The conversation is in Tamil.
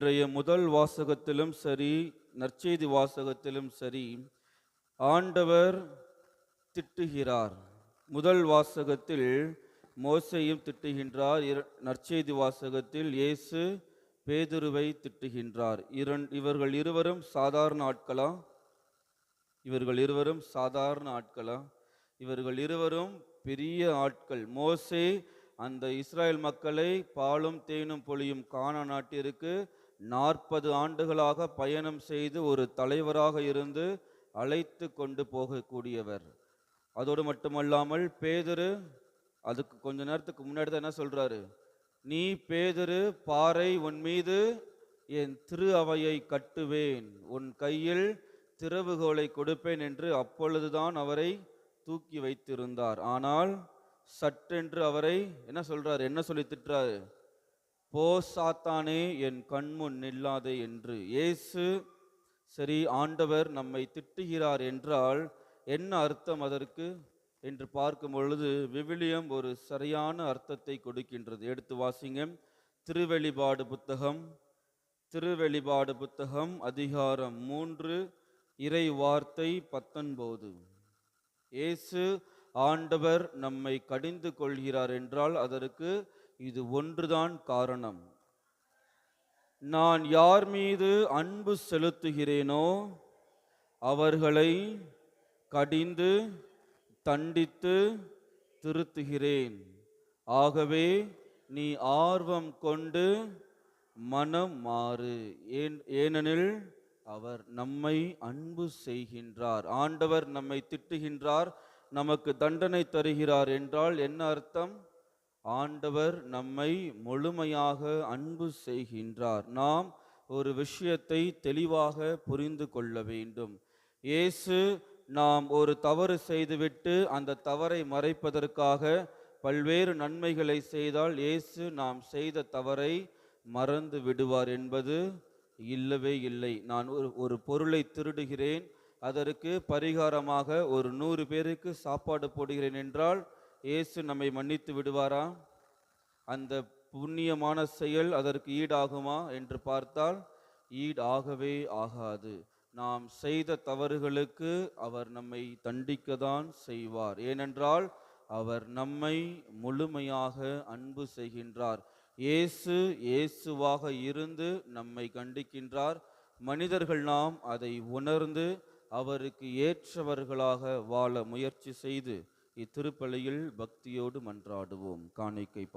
இன்றைய முதல் வாசகத்திலும் சரி நற்செய்தி வாசகத்திலும் சரி ஆண்டவர் திட்டுகிறார். முதல் வாசகத்தில் மோசையும் திட்டுகின்றார். நற்செய்தி வாசகத்தில் இயேசு பேதுருவை திட்டுகின்றார். இரண் இவர்கள் இருவரும் சாதாரண ஆட்களா? இவர்கள் இருவரும் சாதாரண ஆட்களா? இவர்கள் இருவரும் பெரிய ஆட்கள். மோசே அந்த இஸ்ராயல் மக்களை பாலும் தேனும் பொழியும் காண நாட்டிற்கு நாற்பது ஆண்டுகளாக பயணம் செய்து ஒரு தலைவராக இருந்து அழைத்து கொண்டு போகக்கூடியவர். அதோடு மட்டுமல்லாமல் பேதரு அதுக்கு கொஞ்ச நேரத்துக்கு முன்னாடி தான் என்ன சொல்கிறாரு நீ பேதரு பாறை உன் மீது என் திரு அவையை கட்டுவேன். உன் கையில் திறவுகோலை கொடுப்பேன் என்று அப்பொழுதுதான் அவரை தூக்கி வைத்திருந்தார். ஆனால் சட்டென்று அவரை என்ன சொல்றாரு? என்ன சொல்லி திட்டுறாரு? போ சாத்தானே என் கண்முன் நில்லாதே என்று. இயேசு சரி ஆண்டவர் நம்மை திட்டுகிறார் என்றால் என்ன அர்த்தம் அதற்கு? என்று பார்க்கும் பொழுது விவிலியம் ஒரு சரியான அர்த்தத்தை கொடுக்கின்றது. எடுத்து வாசிங்க. திருவெளிபாடு புத்தகம். திருவெளிபாடு புத்தகம் அதிகாரம் மூன்று இறை வார்த்தை பத்தொன்பது. இயேசு ஆண்டவர் நம்மை கடிந்து கொள்கிறார் என்றால் அதற்கு இது ஒன்றுதான் காரணம். நான் யார் மீது அன்பு செலுத்துகிறேனோ அவர்களை கடிந்து தண்டித்து திருத்துகிறேன். ஆகவே நீ ஆர்வம் கொண்டு மனம் மாறு. ஏன் ஏனெனில் அவர் நம்மை அன்பு செய்கின்றார். ஆண்டவர் நம்மை திட்டுகின்றார் நமக்கு தண்டனை தருகிறார் என்றால் என்ன அர்த்தம்? ஆண்டவர் நம்மை முழுமையாக அன்பு செய்கின்றார். நாம் ஒரு விஷயத்தை தெளிவாக புரிந்து கொள்ள வேண்டும். இயேசு நாம் ஒரு தவறு செய்துவிட்டு அந்த தவறை மறைப்பதற்காக பல்வேறு நன்மைகளை செய்தால் இயேசு நாம் செய்த தவறை மறந்து விடுவார் என்பது இல்லவே இல்லை. நான் ஒரு ஒரு பொருளை திருடுகிறேன் அதற்கு பரிகாரமாக ஒரு நூறு பேருக்கு சாப்பாடு போடுகிறேன் என்றால் இயேசு நம்மை மன்னித்து விடுவாரா? அந்த புண்ணியமான செயல் அதற்கு ஈடாகுமா என்று பார்த்தால் ஈடாகவே ஆகாது. நாம் செய்த தவறுகளுக்கு அவர் நம்மை தண்டிக்கத்தான் செய்வார். ஏனென்றால் அவர் நம்மை முழுமையாக அன்பு செய்கின்றார். இயேசு இயேசுவாக இருந்து நம்மை கண்டிக்கின்றார். மனிதர்கள் நாம் அதை உணர்ந்து அவருக்கு ஏற்றவர்களாக வாழ முயற்சி செய்து இத்திருப்பலியில் பக்தியோடு மன்றாடுவோம். காணிக்கை பா